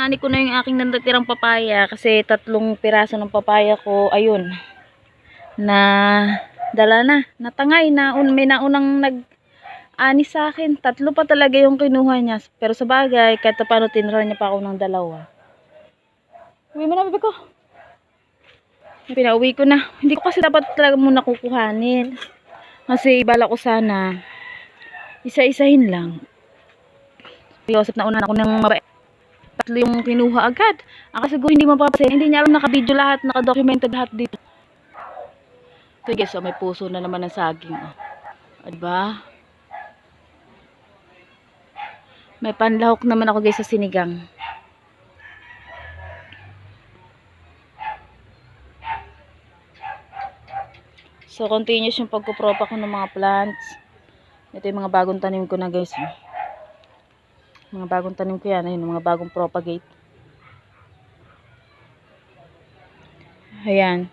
Nani ko na yung aking natatirang papaya kasi tatlong piraso ng papaya ko, ayun, na dala na, natangay na, un, may naunang nag ani sa akin. Tatlo pa talaga yung kinuha niya. Pero sa bagay, kahit paano tinira niya pa ako ng dalawa. Uwi mo na, bebe ko. Pinauwi ko na. Hindi ko kasi dapat talaga muna kukuhanin. Kasi bala ko sana, isa-isahin lang. Piosip na una ako ng mabait. Tatlo yung kinuha agad. Ang kasi siguro hindi mapapansin. Hindi niya alam naka-video lahat, naka-documented lahat dito. Ito guys, oh, may puso na naman ng saging. Oh. Diba? May panlahok naman ako guys sa sinigang. So, continuous yung pagkupropa ko ng mga plants. Ito yung mga bagong tanim ko na guys. oh. Mga bagong tanim ko yan. Ayun, mga bagong propagate. Ayan.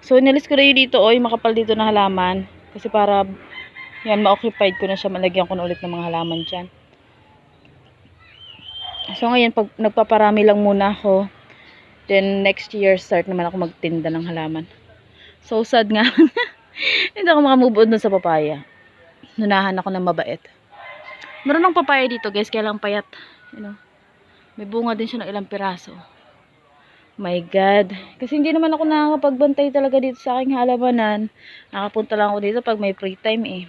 So, nilis ko na yun dito, yung makapal dito na halaman. Kasi para, yan, ma-occupied ko na siya. Malagyan ko na ulit ng mga halaman dyan. So, ngayon, pag nagpaparami lang muna ako, then next year, start naman ako magtinda ng halaman. So, sad nga. Hindi ako makamove on sa papaya. Nunahan ako ng mabait. Meron ng papaya dito, guys, kaya lang payat. You know? May bunga din siya ng ilang piraso. My God. Kasi hindi naman ako nakakapagbantay talaga dito sa aking halamanan. Nakapunta lang ako dito pag may free time eh.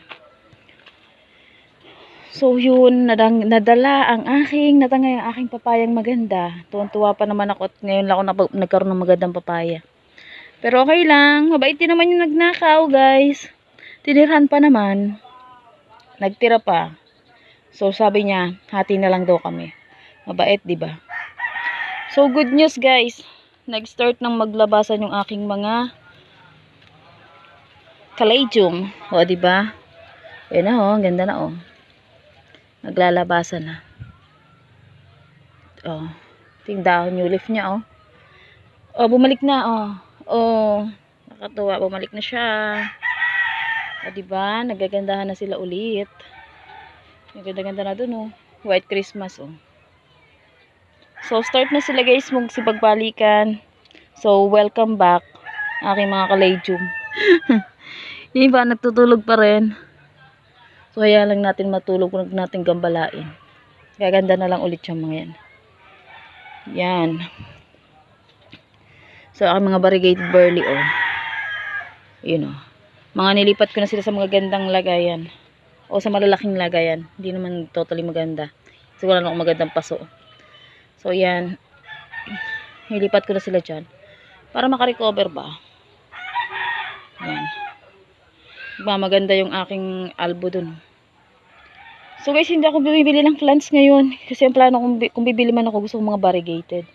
So yun, nadang, nadala ang aking, natangay ang aking papayang maganda. Tuwan-tuwa pa naman ako at ngayon lang ako napag, nagkaroon ng magandang papaya. Pero okay lang, mabait din naman yung nagnakaw guys. Tinirhan pa naman. Nagtira pa. So sabi niya, hati na lang daw kami. Mabait, di ba? So good news guys. Nag-start ng maglabasan yung aking mga caladium. O, di ba? Ayun na oh, ganda na oh. Naglalabasan na. Oh. Yung dahon new leaf niya oh. Oh, bumalik na oh. Oh, nakatuwa, bumalik na siya. O, di ba? Nagagandahan na sila ulit. Naganda-ganda na dun oh. White Christmas oh. So, start na sila guys magsipagbalikan. So, welcome back aking mga kaladium. Yung iba, nagtutulog pa rin. So, kaya lang natin matulog kung natin gambalain. Gaganda na lang ulit yung mga yan. Yan. So, aking mga variegated barley, oh. Yun, oh. Mga nilipat ko na sila sa mga gandang lagayan. O sa malalaking lagayan. Hindi naman totally maganda. Siguro na akong magandang paso. So, yan. Nilipat ko na sila dyan. Para makarecover ba? Yan. Ba, maganda yung aking albo dun. So, guys, hindi ako bibili ng plants ngayon. Kasi ang plano kung, kung bibili man ako, gusto ko mga variegated.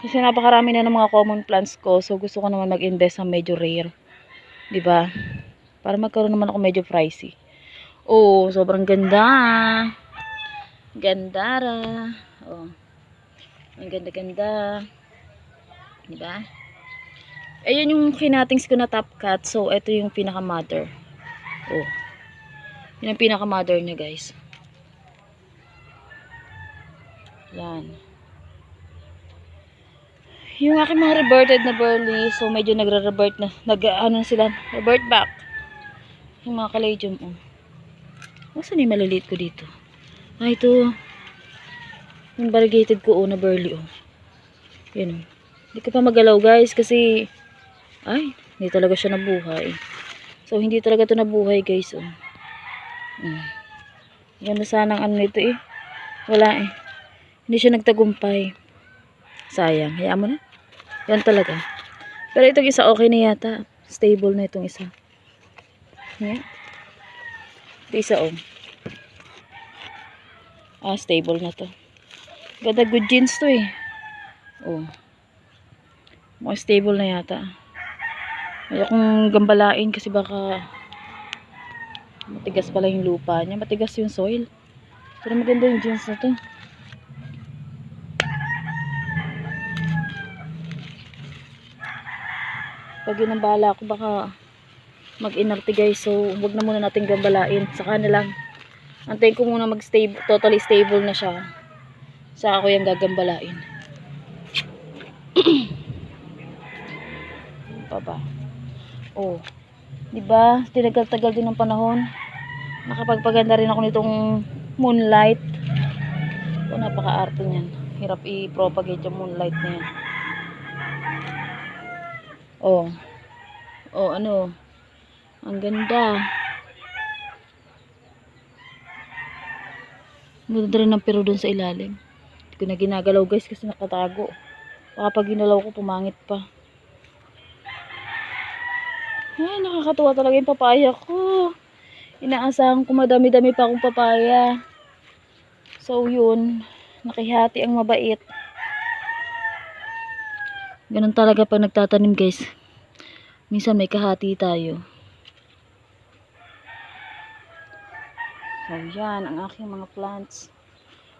Kasi napakarami na ng mga common plants ko. So, gusto ko naman mag-invest sa medyo rare. ba? Para magkaroon naman ako medyo pricey. Oh, sobrang ganda. Gandara. Oh. Ang ganda-ganda. 'Di ba? Ayun yung kinatings ko na top cut. So, ito yung pinaka-mother. Oh. Yun ang pinaka-mother niya, guys. Yan. Yung aking mga reverted na burley, so medyo nagre-revert na, nag, ano na sila, revert back. Yung mga caladium, oh. Nasaan yung maliliit ko dito? Ah, ito. Yung variegated ko, oh, na burley, oh. Yan, oh. Hindi ko pa magalaw, guys, kasi, ay, hindi talaga siya nabuhay. So, hindi talaga to nabuhay, guys, oh. Hmm. Ganda sanang ano nito, eh. Wala, eh. Hindi siya nagtagumpay. Sayang. Hayaan mo na. Yan talaga. Pero itong isa okay na yata. Stable na itong isa. Yan. Ito isa oh. Ah, stable na to. Ganda good jeans to eh. Oh. Mukhang stable na yata. Ayaw kong gambalain kasi baka matigas pala yung lupa niya. Matigas yung soil. Pero maganda yung jeans na to. pag yun ang bahala ko baka mag-inarte guys so wag na muna natin gambalain saka na lang antayin ko muna mag stable totally stable na siya Sa ako yung gagambalain. Pa ba? Oh. 'Di ba? Tinagal-tagal din ng panahon. Nakapagpaganda rin ako nitong moonlight. Oh, napaka-arte niyan. Hirap i-propagate yung moonlight na yan. Oh. Oh, ano? Ang ganda. Ang ganda rin ng pero dun sa ilalim. Hindi ko na ginagalaw guys kasi nakatago. Baka pag ginalaw ko, pumangit pa. Ay, nakakatuwa talaga yung papaya ko. Inaasahan ko madami-dami pa akong papaya. So, yun. Nakihati ang mabait. Ganun talaga pag nagtatanim guys. Minsan may kahati tayo. So, yan. Ang aking mga plants.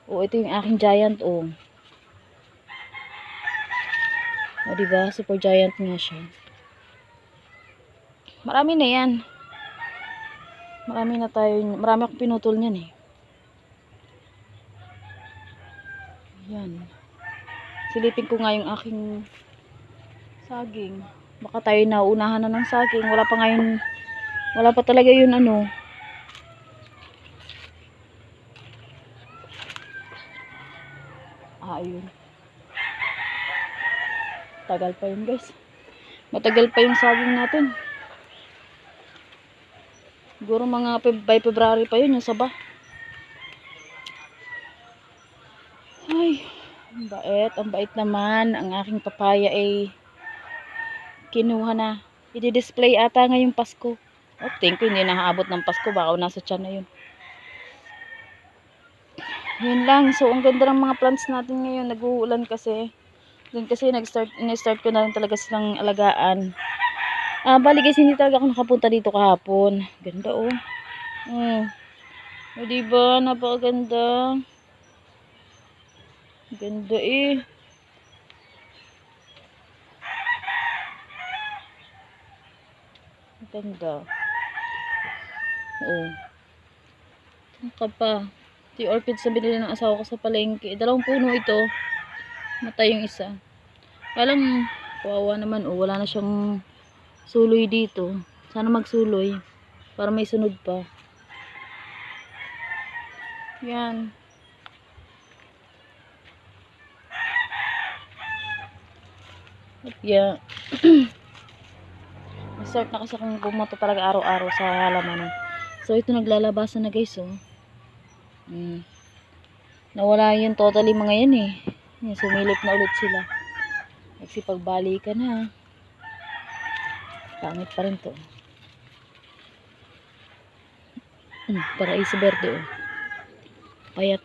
O, ito yung aking giant, o. O, diba? Super giant nga siya. Marami na yan. Marami na tayo. Marami akong pinutol niyan eh. Yan. Silipin ko nga yung aking saging. Baka tayo nauunahan na ng saging. Wala pa ngayon, wala pa talaga yun ano. Ayun. Tagal pa yun guys. Matagal pa yung saging natin. Siguro mga by February pa yun yung saba. Ay, ang bait. Ang bait naman. Ang aking papaya ay kinuha na. I-display ata ngayong Pasko. Oh, thank you. Hindi nakaabot ng Pasko. Baka nasa tiyan na yun. Yun lang. So, ang ganda ng mga plants natin ngayon. Nag-uulan kasi. Doon kasi nag-start, in-start ko na rin talaga silang alagaan. Ah, bali guys, hindi talaga ako nakapunta dito kahapon. Ganda oh. Mm. O, diba? Napakaganda. Ganda eh. Ganda. Oo. Ano ka pa? Ito yung orchids na binili ng asawa ko sa palengke. Dalawang puno ito. Matay yung isa. Alam, kawawa naman. Oh, wala na siyang suloy dito. Sana magsuloy. Para may sunod pa. Yan. At yeah. Start na kasi akong bumoto talaga araw-araw sa halaman. So, ito naglalabasan na guys, oh. Mm. Nawala yun totally mga yan eh. Yan, sumilip na ulit sila. Nagsipagbalikan ha. Pangit pa rin to. Hmm, paraiso verde oh. Payat.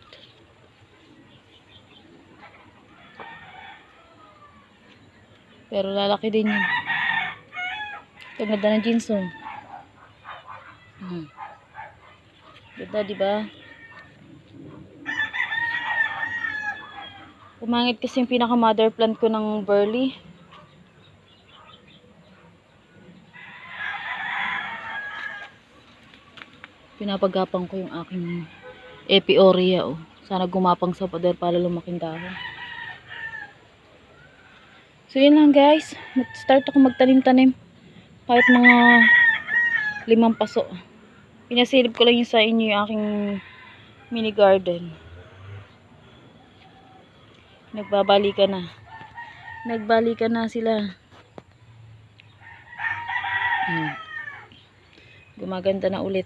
Pero lalaki din yun. Ito ganda ng jeans oh. Hmm. Ganda, di ba? Pumangit kasi yung pinaka mother plant ko ng burley. Pinapagapang ko yung aking epioria oh. Sana gumapang sa pader para lumaking dahon. So yun lang guys. Start ako magtanim-tanim. Kahit mga limang paso. Pinasilip ko lang yung sa inyo yung aking mini garden. Nagbabalikan na. Nagbalikan na sila. Hmm. Gumaganda na ulit.